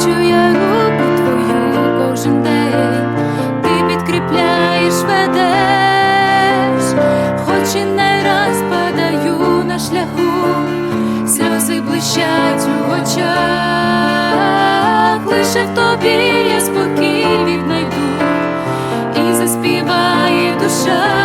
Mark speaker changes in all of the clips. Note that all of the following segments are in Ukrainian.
Speaker 1: бачу я твою кожен день, ти підкріпляєш, ведеш, хоч і не раз падаю на шляху, сльози блищать у очах, лише в тобі я спокій віднайду і заспіває душа.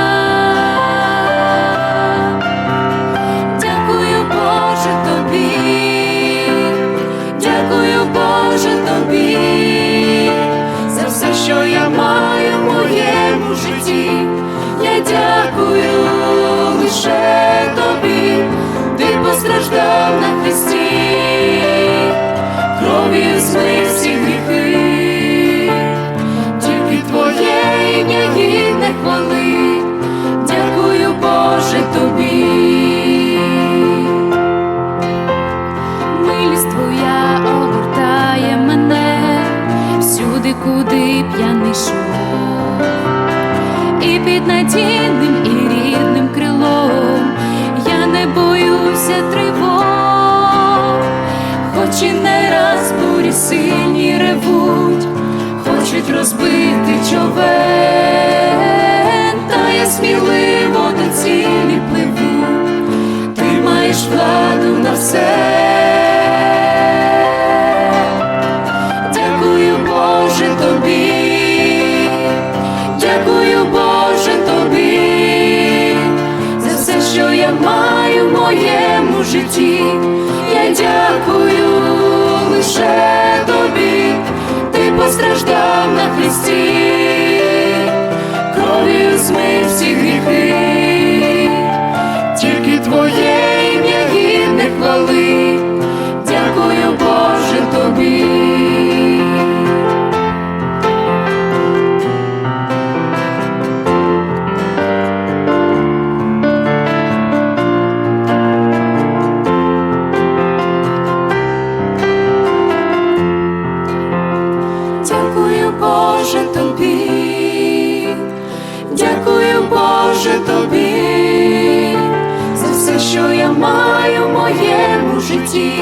Speaker 1: Ти постраждав на хресті, кров'ю змив всі гріхи, тільки твоє ім'я хвали. Дякую, Боже, тобі. Милість твоя обертає мене всюди, куди не йшов. І під надійним сильні ревуть, хочуть розбити човен, постраждав на хресті, Боже, тобі, за все, що я маю в моєму житті.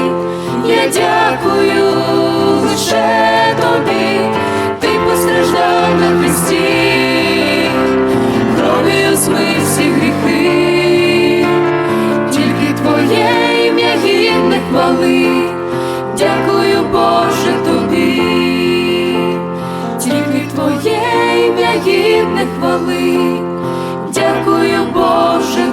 Speaker 1: Я дякую лише тобі, ти постраждав на хресті, кров'ю змив всі гріхи, тільки твоє ім'я гідне хвали. Дякую, Боже, тобі, тільки твоє ім'я гідне хвали. Дякую, Боже,